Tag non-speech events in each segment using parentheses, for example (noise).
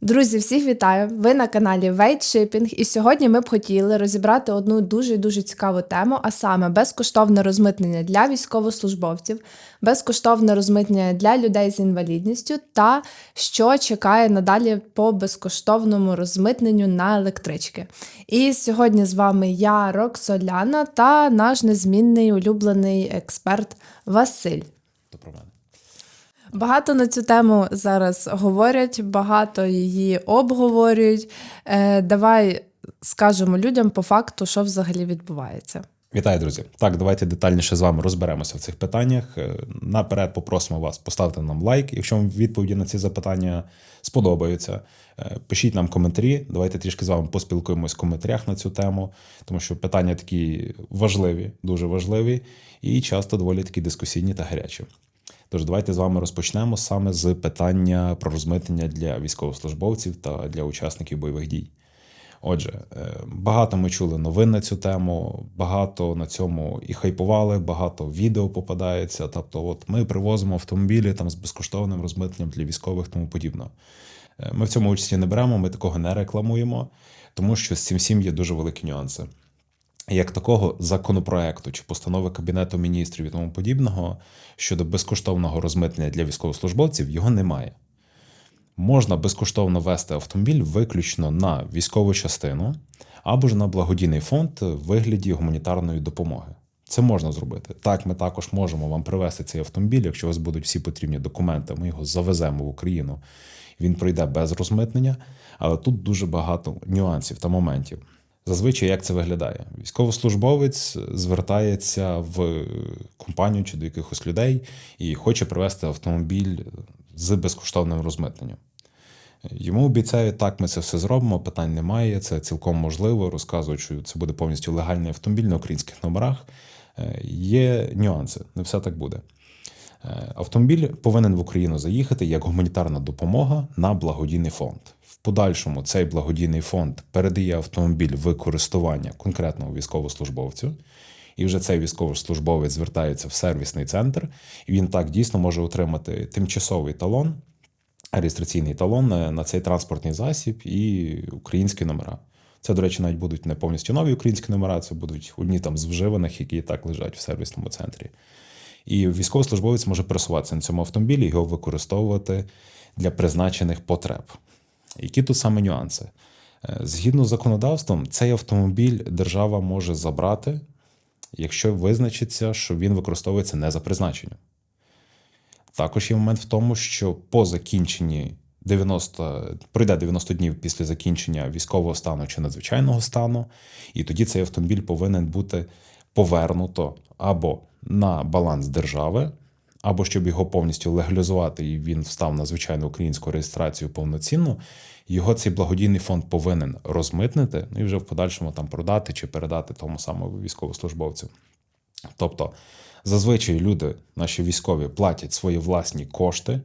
Друзі, всіх вітаю! Ви на каналі Wait Shipping і сьогодні ми б хотіли розібрати одну дуже-дуже цікаву тему, а саме безкоштовне розмитнення для військовослужбовців, безкоштовне розмитнення для людей з інвалідністю та що чекає надалі по безкоштовному розмитненню на електрички. І сьогодні з вами я, Роксоляна, та наш незмінний улюблений експерт Василь. Про мене. Багато на цю тему зараз говорять, багато її обговорюють. Е, давай скажемо людям по факту, що взагалі відбувається. Вітаю, друзі. Так, давайте детальніше з вами розберемося в цих питаннях. Е, Наперед попросимо вас поставити нам лайк, якщо вам відповіді на ці запитання сподобаються. Е, Пишіть нам коментарі. Давайте трішки з вами поспілкуємось в коментарях на цю тему, тому що питання такі важливі, дуже важливі і часто доволі такі дискусійні та гарячі. Тож давайте з вами розпочнемо саме з питання про розмитнення для військовослужбовців та для учасників бойових дій. Отже, е, багато ми чули новин на цю тему, багато на цьому і хайпували, багато відео попадається. Тобто, от ми привозимо автомобілі там з безкоштовним розмитненням для військових, тому подібно. Е, Ми в цьому участі не беремо, ми такого не рекламуємо, тому що з цим всім є дуже великі нюанси. Як такого законопроекту чи постанови Кабінету міністрів і тому подібного щодо безкоштовного розмитнення для військовослужбовців його немає можна безкоштовно вести автомобіль виключно на військову частину або ж на благодійний фонд в вигляді гуманітарної допомоги. Це можна зробити. Так, ми також можемо вам привезти цей автомобіль, якщо у вас будуть всі потрібні документи, ми його завеземо в Україну. Він пройде без розмитнення, але тут дуже багато нюансів та моментів. Зазвичай як це виглядає? Військовослужбовець звертається в компанію чи до якихось людей і хоче привезти автомобіль з безкоштовним розмитненням. Йому обіцяють, так, ми це все зробимо, питань немає, це цілком можливо. Розказують, що це буде повністю легальний автомобіль на українських номерах. Е, Є нюанси, не все так буде. Е, Автомобіль повинен в Україну заїхати як гуманітарна допомога на благодійний фонд. В подальшому цей благодійний фонд передає автомобіль в користування конкретному військовослужбовцю, і вже цей військовослужбовець звертається в сервісний центр, і він так дійсно може отримати тимчасовий талон, реєстраційний талон на цей транспортний засіб і українські номера. Це, до речі, навіть будуть не повністю нові українські номера, це будуть одні там з вживаних, які так лежать в сервісному центрі. І військовослужбовець може пересуватися на цьому автомобілі його використовувати для призначених потреб. Які тут саме нюанси? Е, Згідно з законодавством, цей автомобіль держава може забрати, якщо визначиться, що він використовується не за призначенням. Також є момент в тому, що по закінченні 90, пройде 90 днів після закінчення військового стану чи надзвичайного стану, і тоді цей автомобіль повинен бути повернуто або на баланс держави, або щоб його повністю легалізувати, і він встав на звичайну українську реєстрацію повноцінну, його цей благодійний фонд повинен розмитнити ну і вже в подальшому там продати чи передати тому самому військовослужбовцю. Тобто, зазвичай люди, наші військові, платять свої власні кошти.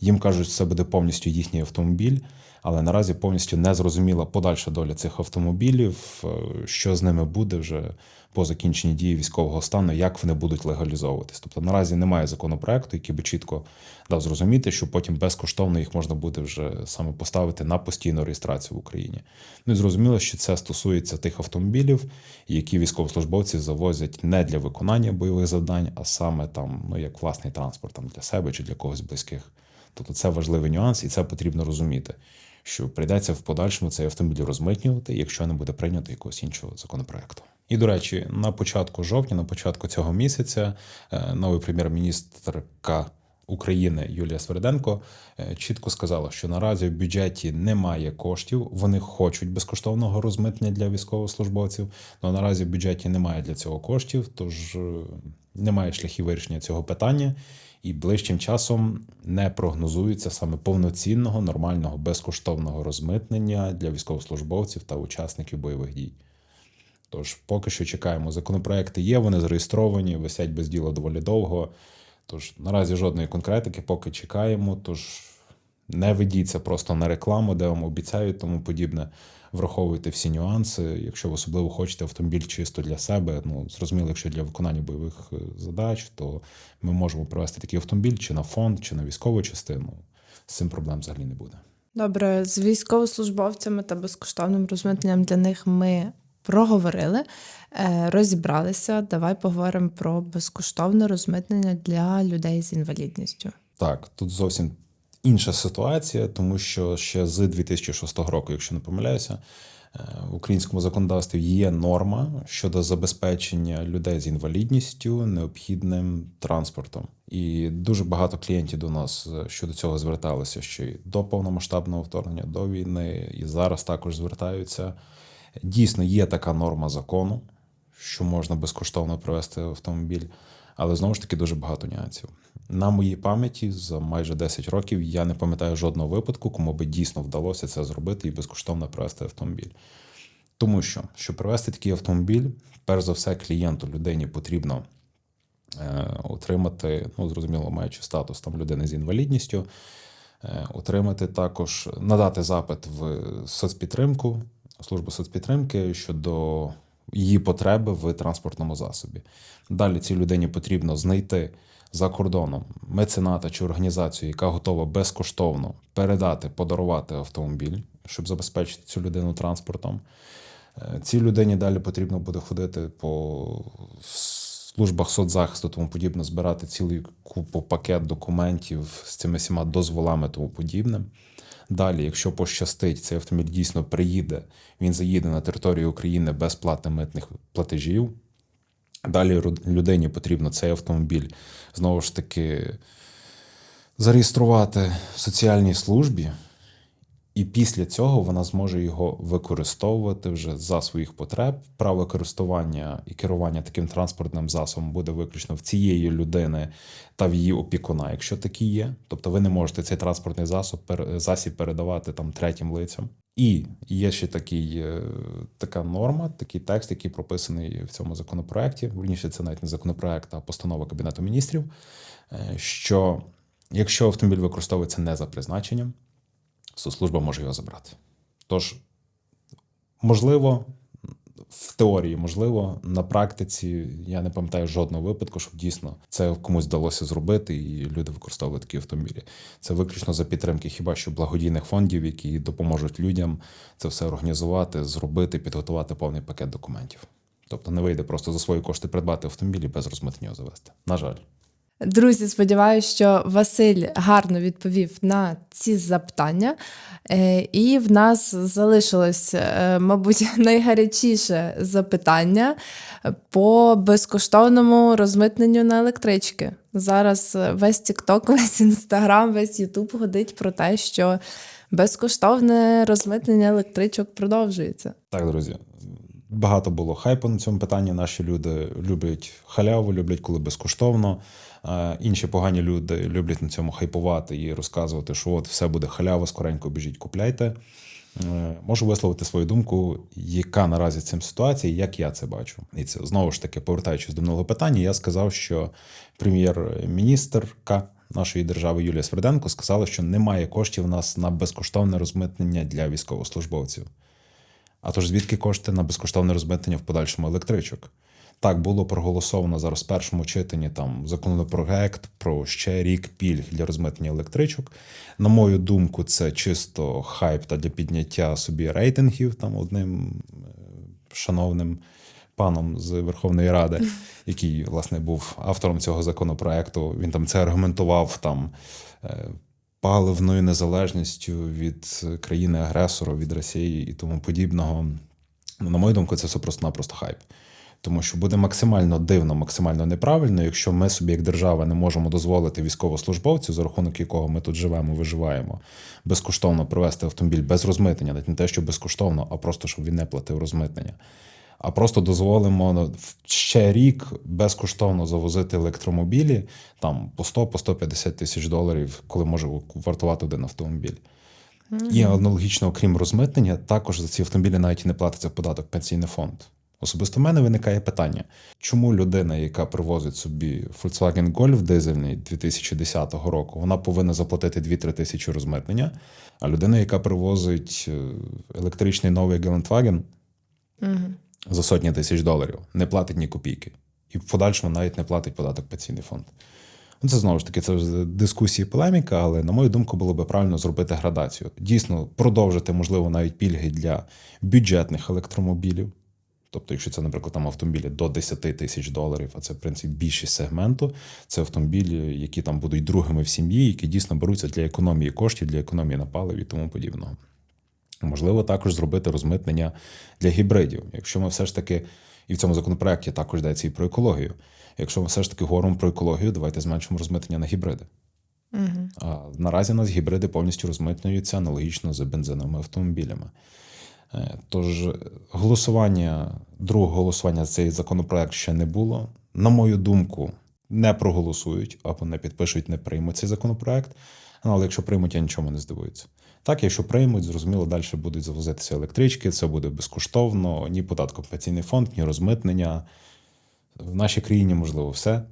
Їм кажуть, що це буде повністю їхній автомобіль, але наразі повністю не зрозуміла подальша доля цих автомобілів, е, що з ними буде вже по закінченні дії військового стану, як вони будуть легалізовуватись. Тобто наразі немає законопроекту, який би чітко дав зрозуміти, що потім безкоштовно їх можна буде вже саме поставити на постійну реєстрацію в Україні. Ну і зрозуміло, що це стосується тих автомобілів, які військовослужбовці завозять не для виконання бойових завдань, а саме там ну як власний транспорт там для себе чи для когось близьких. Тобто це важливий нюанс, і це потрібно розуміти, що прийдеться в подальшому цей автомобіль розмитнювати, якщо не буде прийнято якогось іншого законопроекту. І до речі, на початку жовтня, на початку цього місяця, е, новий прем'єр-міністрка України Юлія Сверденко е, чітко сказала, що наразі в бюджеті немає коштів. Вони хочуть безкоштовного розмитнення для військовослужбовців, але наразі в бюджеті немає для цього коштів, тож е, немає шляхів вирішення цього питання. І ближчим часом не прогнозується саме повноцінного нормального безкоштовного розмитнення для військовослужбовців та учасників бойових дій. Тож поки що чекаємо. Законопроекти є, вони зареєстровані, висять без діла доволі довго. Тож наразі жодної конкретики, поки чекаємо. Тож не ведіться просто на рекламу, де вам обіцяють, тому подібне. Враховуйте всі нюанси. Якщо ви особливо хочете автомобіль чисто для себе, ну зрозуміло, якщо для виконання бойових е, задач, то ми можемо привезти такий автомобіль чи на фонд, чи на військову частину. З цим проблем взагалі не буде. Добре, з військовослужбовцями та безкоштовним розмитненням для них ми проговорили, е, розібралися. Давай поговоримо про безкоштовне розмитнення для людей з інвалідністю. Так, тут зовсім інша ситуація, тому що ще з 2006 року, якщо не помиляюся, е, в українському законодавстві є норма щодо забезпечення людей з інвалідністю необхідним транспортом. І дуже багато клієнтів до нас е, щодо цього зверталися ще й до повномасштабного вторгнення, до війни, і зараз також звертаються. Дійсно, є така норма закону, що можна безкоштовно привезти автомобіль, але знову ж таки дуже багато нюансів. На моїй пам'яті за майже 10 років я не пам'ятаю жодного випадку, кому би дійсно вдалося це зробити і безкоштовно привезти автомобіль. Тому що, щоб привезти такий автомобіль, перш за все, клієнту людині потрібно е, отримати, ну зрозуміло, маючи статус там людини з інвалідністю, е, отримати також, надати запит в соцпідтримку, службу соцпідтримки щодо її потреби в транспортному засобі. Далі цій людині потрібно знайти за кордоном мецената чи організацію, яка готова безкоштовно передати, подарувати автомобіль, щоб забезпечити цю людину транспортом. Е, Цій людині далі потрібно буде ходити по службах соцзахисту, тому подібне, збирати цілий купу пакет документів з цими всіма дозволами, тому подібне. Далі, якщо пощастить, цей автомобіль дійсно приїде, він заїде на територію України без плати митних платежів. Далі людині потрібно цей автомобіль знову ж таки зареєструвати в соціальній службі, і після цього вона зможе його використовувати вже за своїх потреб. Право користування і керування таким транспортним засобом буде виключно в цієї людини та в її опікуна, якщо такі є. Тобто ви не можете цей транспортний засоб пер- засіб передавати там третім лицям. І є ще такий, е, така норма, такий текст, який прописаний в цьому законопроекті. Вірніше, це навіть не законопроект, а постанова Кабінету міністрів. е, Що якщо автомобіль використовується не за призначенням, служба може його забрати. Тож, можливо, в теорії можливо, на практиці я не пам'ятаю жодного випадку, щоб дійсно це комусь вдалося зробити, і люди використовували такі автомобілі. Це виключно за підтримки хіба що благодійних фондів, які допоможуть людям це все організувати, зробити, підготувати повний пакет документів. Тобто не вийде просто за свої кошти придбати автомобілі без розмитнення завести. На жаль. Друзі, сподіваюся, що Василь гарно відповів на ці запитання. Е, І в нас залишилось, е, мабуть, (laughs) найгарячіше запитання по безкоштовному розмитненню на електрички. Зараз е, весь TikTok, (laughs) весь Instagram, весь YouTube ходить про те, що безкоштовне розмитнення електричок продовжується. Так, друзі, багато було хайпу на цьому питанні. Наші люди люблять халяву, люблять, коли безкоштовно. Е, Інші погані люди люблять на цьому хайпувати і розказувати, що от все буде халява, скоренько біжіть, купляйте. Е, Можу висловити свою думку, яка наразі цим ситуація, як я це бачу. І це знову ж таки, повертаючись до минулого питання, я сказав, що прем'єр-міністрка нашої держави Юлія Сверденко сказала, що немає коштів у нас на безкоштовне розмитнення для військовослужбовців. А тож звідки кошти на безкоштовне розмитнення в подальшому електричок? Так, було проголосовано зараз в першому читанні там законопроект про ще рік пільг для розмитнення електричок. На мою думку, це чисто хайп та для підняття собі рейтингів там одним е, шановним паном з Верховної Ради, (laughs) який власне був автором цього законопроекту. Він там це аргументував там. е, Паливною незалежністю від країни-агресора, від Росії і тому подібного. Ну, На мою думку, це все просто-напросто хайп. Тому що буде максимально дивно, максимально неправильно, якщо ми собі, як держава, не можемо дозволити військовослужбовцю, за рахунок якого ми тут живемо, виживаємо, безкоштовно провести автомобіль без розмитнення, навіть не те, що безкоштовно, а просто щоб він не платив розмитнення. А просто дозволимо ну, ще рік безкоштовно завозити електромобілі там по 100 по 150 тисяч доларів, коли може вартувати один автомобіль. І аналогічно, окрім розмитнення, також за ці автомобілі навіть і не платиться податок пенсійний фонд. Особисто в мене виникає питання, чому людина, яка привозить собі Volkswagen Golf дизельний 2010 року, вона повинна заплатити 2-3 тисячі розмитнення, а людина, яка привозить е, електричний новий Geländewagen за сотні тисяч доларів, не платить ні копійки. І в подальшому навіть не платить податок пенсійний фонд. Ну, Це знову ж таки це дискусії, полеміка, але на мою думку, було би правильно зробити градацію. Дійсно, продовжити, можливо, навіть пільги для бюджетних електромобілів. Тобто, якщо це, наприклад, там автомобілі до 10 тисяч доларів, а це в принципі більшість сегменту, це автомобілі, які там будуть другими в сім'ї, які дійсно беруться для економії коштів, для економії на паливі і тому подібного. Можливо, також зробити розмитнення для гібридів. Якщо ми все ж таки, і в цьому законопроекті також йдеться і про екологію. Якщо ми все ж таки говоримо про екологію, давайте зменшимо розмитнення на гібриди. Угу. А наразі у нас гібриди повністю розмитнюються аналогічно з бензиновими автомобілями. Е, Тож голосування, другого голосування за цей законопроект ще не було. На мою думку, не проголосують або не підпишуть, не приймуть цей законопроект. Ну, Але якщо приймуть, я нічому не здивуюся. Так, якщо приймуть, зрозуміло, далі будуть завозитися електрички, це буде безкоштовно, ні податкопенсійний фонд, ні розмитнення. В нашій країні можливо все.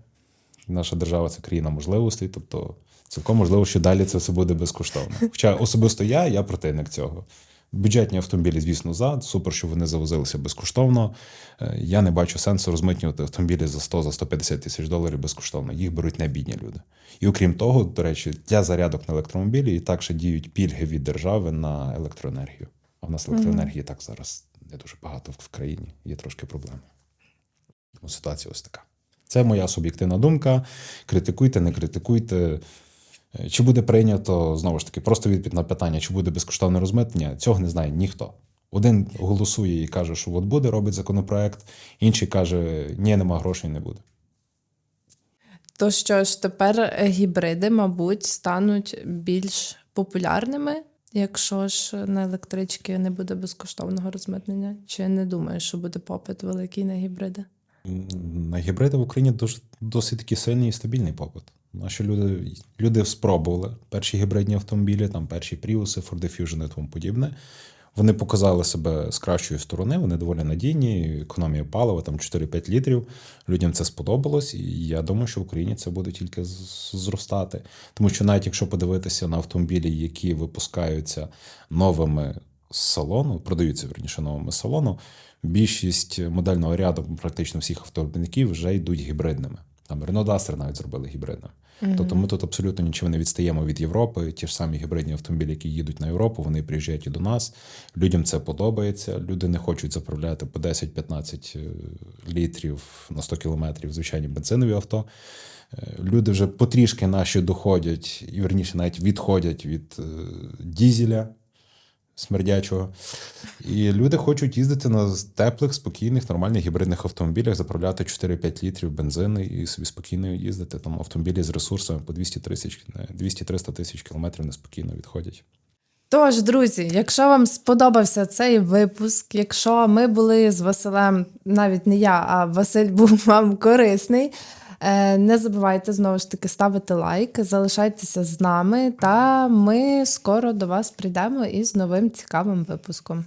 Наша держава це країна можливостей, тобто цілком можливо, що далі це все буде безкоштовно. Хоча особисто я, я противник цього. Бюджетні автомобілі, звісно, за супер, що вони завозилися безкоштовно. Е, Я не бачу сенсу розмитнювати автомобілі за 100 за 150 тисяч доларів безкоштовно. Їх беруть не бідні люди. І окрім того, до речі, для зарядок на електромобілі і так ще діють пільги від держави на електроенергію. А в нас електроенергії так зараз не дуже багато в країні. Є трошки проблеми. Тому ситуація ось така. Це моя суб'єктивна думка. Критикуйте, не критикуйте. Е, Чи буде прийнято знову ж таки просто відповідь на питання, чи буде безкоштовне розмитнення, цього не знає ніхто. Один голосує і каже, що от буде, робить законопроект, інший каже, ні, нема грошей, не буде. То що ж, тепер гібриди, мабуть, стануть більш популярними, якщо ж на електрички не буде безкоштовного розмитнення? Чи не думаєш, що буде попит великий на гібриди? На гібриди в Україні досить такий сильний і стабільний попит. Наші люди, люди спробували перші гібридні автомобілі, там перші Prius, Ford Fusion і тому подібне. Вони показали себе з кращої сторони, вони доволі надійні, економія палива, там 4-5 літрів. Людям це сподобалось, і я думаю, що в Україні це буде тільки зростати. Тому що навіть якщо подивитися на автомобілі, які випускаються новими з салону, продаються верніше новими з салону, більшість модельного ряду практично всіх автовиробників вже йдуть гібридними. Там Renault Duster навіть зробили гібридним. Тобто ми тут абсолютно нічого не відстаємо від Європи. Ті ж самі гібридні автомобілі, які їдуть на Європу, вони приїжджають і до нас. Людям це подобається. Люди не хочуть заправляти по 10-15 е, літрів на 100 кілометрів звичайні бензинові авто. Е, Люди вже потрішки наші доходять, і верніше навіть відходять від е, дізеля смердячого. І люди хочуть їздити на теплих, спокійних, нормальних гібридних автомобілях, заправляти 4-5 літрів бензину і собі спокійно їздити. Там автомобілі з ресурсами по 200-300 тисяч кілометрів неспокійно відходять. Тож, друзі, якщо вам сподобався цей випуск, якщо ми були з Василем, навіть не я, а Василь був вам корисний. Е, Не забувайте знову ж таки ставити лайк, залишайтеся з нами, та ми скоро до вас прийдемо із новим цікавим випуском.